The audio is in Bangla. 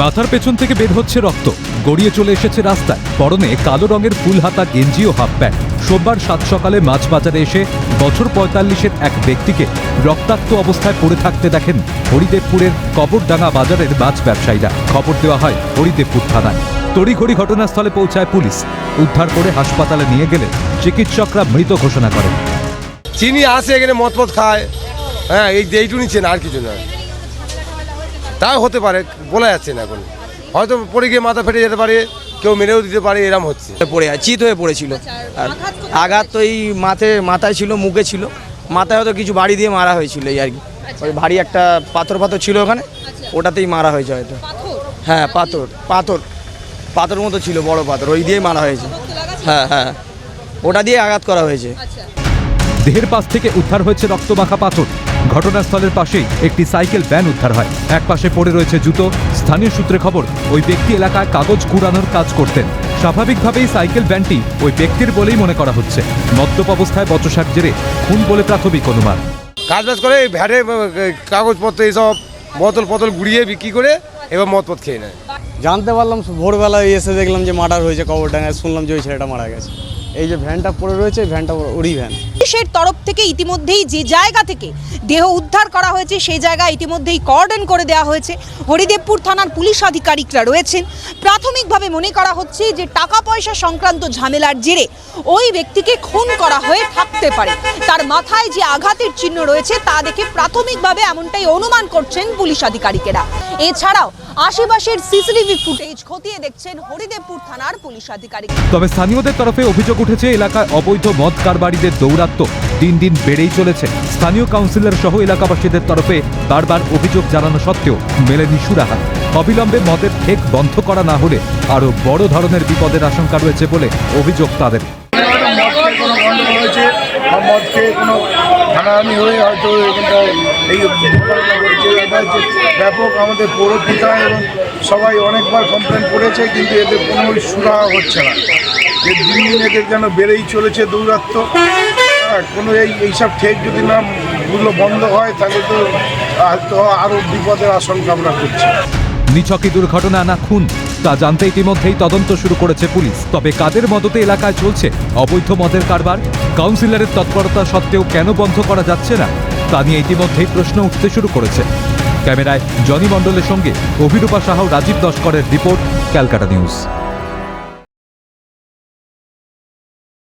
মাথার পেছন থেকে বের হচ্ছে রক্ত। গড়িয়ে চলে এসেছে রাস্তায়। পরনে কালো রঙের ফুল হাতা গেঞ্জি ও হাফ প্যান্ট সোমবার সাত সকালে মাছ বাজারে এসে বছর পঁয়তাল্লিশের এক ব্যক্তিকে রক্তাক্ত অবস্থায় পড়ে থাকতে দেখেন হরিদেবপুরের কবরডাঙ্গা বাজারের মাছ ব্যবসায়ীরা। খবর দেওয়া হয় হরিদেবপুর থানায়। তড়িঘড়ি ঘটনাস্থলে পৌঁছায় পুলিশ। উদ্ধার করে হাসপাতালে নিয়ে গেলে চিকিৎসকরা মৃত ঘোষণা করেন। চিনি আসে এখানে মদ খায়। হ্যাঁ এই এইটুকুনি চেন আর কিছু না। তাও হতে পারে বলা যাচ্ছে না এখন। হয়তো পড়ে গিয়ে মাথা ফেটে যেতে পারে কেউ মেরেও দিতে পারে এরম হচ্ছে। পড়ে চিত হয়ে পড়েছিল। আর আঘাত তো এই মাথে মাথায় ছিল মুখে ছিল। মাথায় হয়তো কিছু বাড়ি দিয়ে মারা হয়েছিল এই আর কি। ওই ভারী একটা পাথর পাথর ছিল ওখানে ওটাতেই মারা হয়েছে হয়তো। হ্যাঁ পাথর। পাথর। পাথর মতো ছিল বড় পাথর। ওই দিয়েই মারা হয়েছে। হ্যাঁ হ্যাঁ। ওটা দিয়ে আঘাত করা হয়েছে। দেহের পাশ থেকে উদ্ধার হয়েছে রক্তমাখা পাথর। ঘটনাস্থলের পাশেই একটি সাইকেল ভ্যান উদ্ধার হয়। এক পাশে পড়ে রয়েছে জুতো। স্থানীয় সূত্রে খবর ওই ব্যক্তি এলাকায় কাগজ কুড়ানোর কাজ করতেন। স্বাভাবিকভাবেই সাইকেল ভ্যানটি ওই ব্যক্তির বলেই মনে করা হচ্ছে। মদ্যপ অবস্থায় বচসার জেরে খুন বলে প্রাথমিক অনুমান। কাজ বাজ করে এই ভ্যাটে কাগজপত্র এইসব বোতল পতল গুড়িয়ে বিক্রি করে এবার মদ পথ খেয়ে নেয়। জানতে পারলাম ভোরবেলায় এসে দেখলাম যে মার্ডার হয়েছে কবরডাঙ্গায়। শুনলাম যে ওই ছেলেটা মারা গেছে। এই যে ভ্যানটা পড়ে রয়েছে এই ভ্যানটা ওরই ভ্যান। পুলিশের তরফ থেকে ইতিমধ্যেই যে জায়গা থেকে দেহ উদ্ধার করা হয়েছে সেই জায়গা ইতিমধ্যেই কর্ডন করে দেওয়া হয়েছে। হরিদেবপুর থানার পুলিশ আধিকারিকরা রয়েছেন। প্রাথমিকভাবে মনে করা হচ্ছে যে টাকা পয়সা সংক্রান্ত ঝামেলার জেরে ওই ব্যক্তিকে খুন করা হয়ে থাকতে পারে। তার মাথায় যে আঘাতের চিহ্ন রয়েছে তা দেখে প্রাথমিকভাবে এমনটাই অনুমান করছেন পুলিশ আধিকারিকেরা। এছাড়াও আশেপাশের সিসিটিভি ফুটেজ খতিয়ে দেখছেন হরিদেবপুর থানার পুলিশ আধিকারিক। তবে স্থানীয়দের তরফে অভিযোগ উঠেছে এলাকায় অবৈধ মদ কারবারিদের দৌরাত্ম্য। দিন দিন বেড়েই চলেছে। স্থানীয় কাউন্সিলর সহ এলাকাবাসীদের তরফে বারবার অভিযোগ জানানো সত্ত্বেও মেলেনি সুরাহা। অবিলম্বে মদের ঠেক বন্ধ করা না হলে আরও বড় ধরনের বিপদের আশঙ্কা রয়েছে বলে অভিযোগ তাদের। কোনো ব্যাপক আমাদের পৌরপিতা এবং সবাই অনেকবার কমপ্লেন করেছে, কিন্তু এদের কোনো হচ্ছে না। যে দিন দিন যেন বেড়েই চলেছে দৌরাত্ম। কোনো এই এইসব ঠেক যদি না গুলো বন্ধ হয়, তাহলে তো আরও বিপদের আশঙ্কা আমরা করছি। নিছকি দুর্ঘটনা না খুন, তা জানতে ইতিমধ্যেই তদন্ত শুরু করেছে পুলিশ। তবে কাদের মদতে এলাকায় চলছে অবৈধ মদের কারবার? কাউন্সিলরের তৎপরতা সত্ত্বেও কেন বন্ধ করা যাচ্ছে না? তা নিয়ে ইতিমধ্যেই প্রশ্ন উঠতে শুরু করেছে। ক্যামেরায় জনি মণ্ডলের সঙ্গে অভিরূপা সাহা রাজীব দস্করের রিপোর্ট, ক্যালকাটা নিউজ।